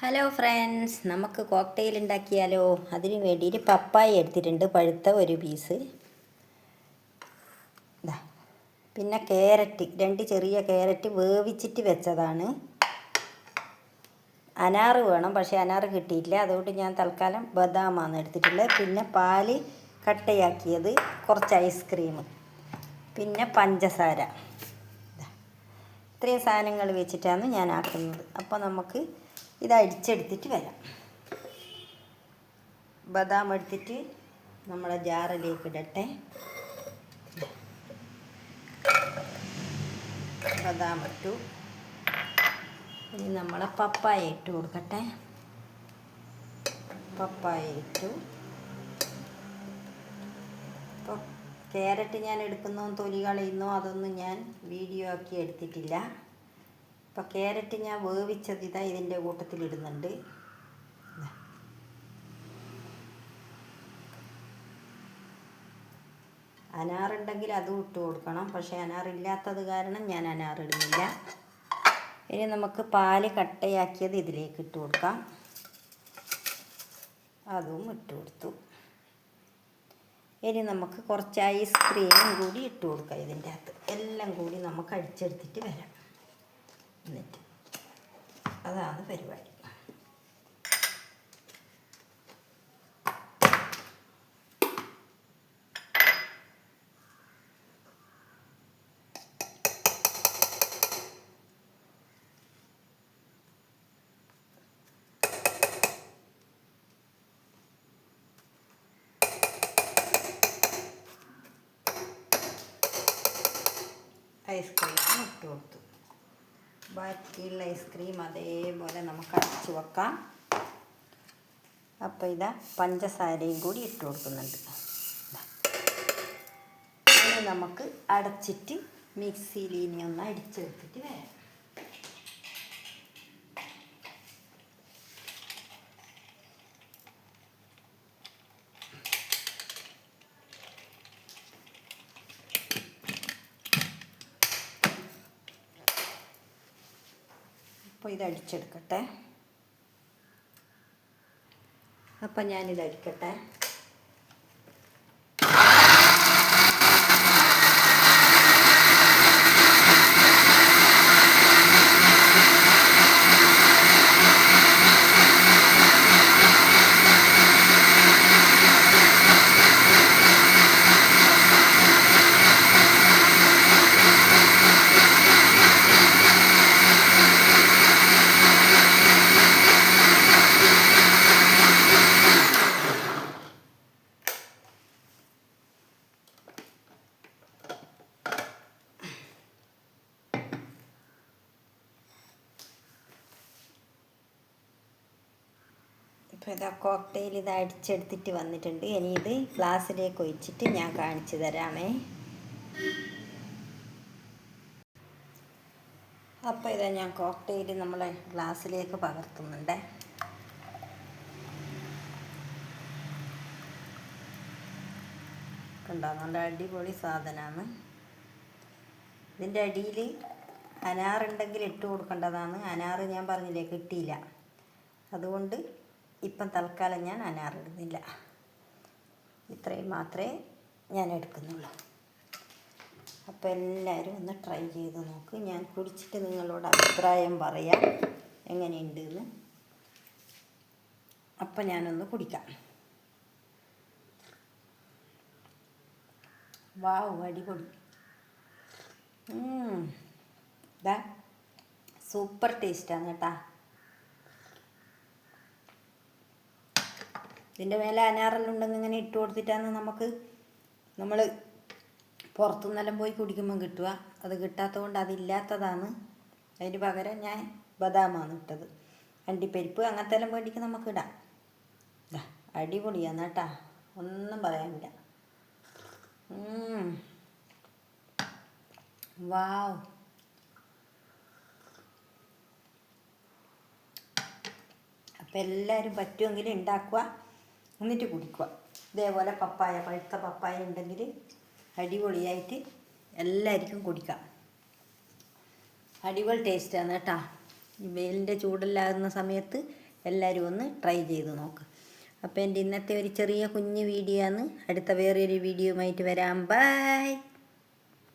Hello friends നമുക്ക് cocktail ഉണ്ടാക്കിയാലോ? അതിന് വേണ്ടിയിട്ട് പപ്പായ എടുത്തിട്ടുണ്ട് പഴുത്ത ഒരു പീസ്. പിന്നെ ക്യാരറ്റ് രണ്ട് ചെറിയ ക്യാരറ്റ് വേവിച്ചിട്ട് വെച്ചതാണ്. അനാറ് വേണം പക്ഷേ അനാറ് കിട്ടിയിട്ടില്ല. അതുകൊണ്ട് ഞാൻ തൽക്കാലം ബദാമാണ് എടുത്തിട്ടുള്ളത്. പിന്നെ പാൽ കട്ടയാക്കിയത് കുറച്ച് ഐസ്ക്രീം പിന്നെ പഞ്ചസാര. ഇത്രയും സാധനങ്ങൾ വെച്ചിട്ടാണ് ഞാൻ ആക്കുന്നത്. അപ്പോൾ നമുക്ക് ഇത് അടിച്ചെടുത്തിട്ട് വരാം. ബദാം എടുത്തിട്ട് നമ്മളെ ജാറിലേക്ക് ഇടട്ടെ. ബദാം ഇട്ടു. ഇനി നമ്മളെ പപ്പായ ഇട്ട് കൊടുക്കട്ടെ. പപ്പായ ഇട്ടു. ഇപ്പോൾ ക്യാരറ്റ് ഞാൻ എടുക്കുന്നോ തൊലി കളയുന്നോ അതൊന്നും ഞാൻ വീഡിയോ ആക്കി എടുത്തിട്ടില്ല. അപ്പോൾ ക്യാരറ്റ് ഞാൻ വേവിച്ചത് ഇതാ ഇതിന്റെ കൂട്ടത്തിലിടുന്നുണ്ട്. അനാറുണ്ടെങ്കിൽ അതും ഇട്ട് കൊടുക്കണം. പക്ഷേ അനാറില്ലാത്തത് കാരണം ഞാൻ അനാറിടുന്നില്ല. ഇനി നമുക്ക് പാൽ കട്ടയാക്കിയത് ഇതിലേക്ക് ഇട്ട് കൊടുക്കാം. അതും ഇട്ട് കൊടുത്തു. ഇനി നമുക്ക് കുറച്ച് ഐസ്ക്രീമും കൂടി ഇട്ട് കൊടുക്കാം ഇതിന്റെ അകത്ത്. എല്ലാം കൂടി നമുക്ക് അടിച്ചെടുത്തിട്ട് വരാം. എന്നിട്ട് അതാണ് പരിപാടി ഐസ്ക്രീം ഇട്ട് കൊടുത്തു ബാക്കിയുള്ള ഐസ്ക്രീം അതേപോലെ നമുക്ക് അടച്ചു വെക്കാം. അപ്പോൾ ഇതാ പഞ്ചസാരയും കൂടി ഇട്ട് കൊടുക്കുന്നുണ്ട്. ഇനി നമുക്ക് അടച്ചിട്ട് മിക്സിയിൽ ഇനി ഒന്ന് അടിച്ചെടുത്തിട്ട് വരാം അപ്പോൾ ഇത് അടിച്ചെടുക്കട്ടെ അപ്പം ഞാനിത് അടിക്കട്ടെ ഇപ്പോൾ ഇതാ കോക്ടെയിൽ ഇത് അടിച്ചെടുത്തിട്ട് വന്നിട്ടുണ്ട്. ഇനി ഇത് ഗ്ലാസ്സിലേക്ക് ഒഴിച്ചിട്ട് ഞാൻ കാണിച്ചു തരാമേ. അപ്പോൾ ഇതാ ഞാൻ കോക്ടെയിൽ നമ്മൾ ഗ്ലാസ്സിലേക്ക് പകർത്തുന്നുണ്ട്. കണ്ടോ? നല്ല അടിപൊളി സാധനമാണ് ഇതിന്റെ അടിയിൽ അനാറുണ്ടെങ്കിൽ ഇട്ട് കൊടുക്കേണ്ടതാണ്. അനാറ് ഞാൻ പറഞ്ഞില്ലേ കിട്ടിയില്ല. അതുകൊണ്ട് ഇപ്പം തൽക്കാലം ഞാൻ അനാറിടുന്നില്ല. ഇത്രയും മാത്രമേ ഞാൻ എടുക്കുന്നുള്ളൂ. അപ്പോൾ എല്ലാവരും ഒന്ന് ട്രൈ ചെയ്ത് നോക്ക്. ഞാൻ കുടിച്ചിട്ട് നിങ്ങളോട് അഭിപ്രായം പറയാം. എങ്ങനെയുണ്ട് എന്ന് അപ്പം ഞാനൊന്ന് കുടിക്കാം. വാവ് അടിപൊളി. സൂപ്പർ ടേസ്റ്റാണ് കേട്ടാ. ഇതിന്റെ മേലെ അനാറെല്ലാം ഇങ്ങനെ ഇട്ട് കൊടുത്തിട്ടാണ് നമുക്ക് നമ്മൾ പുറത്തുനിന്നെല്ലാം പോയി കുടിക്കുമ്പം കിട്ടുക. അത് കിട്ടാത്തത് കൊണ്ട് അതില്ലാത്തതാണ്. അതിന് പകരം ഞാൻ ബദാമാണ് ഇട്ടത്. അണ്ടിപ്പരിപ്പ് അങ്ങനത്തെ എല്ലാം വേണ്ടിക്ക് നമുക്ക് ഇടാം. ദാ, അടിപൊളിയാണ് കേട്ടാ. ഒന്നും പറയാനില്ല. വാവ്. അപ്പം എല്ലാവരും പറ്റുമെങ്കിലും ഉണ്ടാക്കുക. എന്നിട്ട് കുടിക്കുക. ഇതേപോലെ പപ്പായ പഴുത്ത പപ്പായ ഉണ്ടെങ്കിൽ അടിപൊളിയായിട്ട് എല്ലാവർക്കും കുടിക്കാം. അടിപൊളി ടേസ്റ്റാണ് കേട്ടോ. ഈ വെയിലിന്റെ ചൂടില്ലാകുന്ന സമയത്ത് എല്ലാവരും ഒന്ന് ട്രൈ ചെയ്ത് നോക്ക്. അപ്പോൾ എന്റെ ഇന്നത്തെ ഒരു ചെറിയ കുഞ്ഞ് വീഡിയോ ആണ്. അടുത്ത വേറൊരു വീഡിയോയുമായിട്ട് വരാം. ബൈ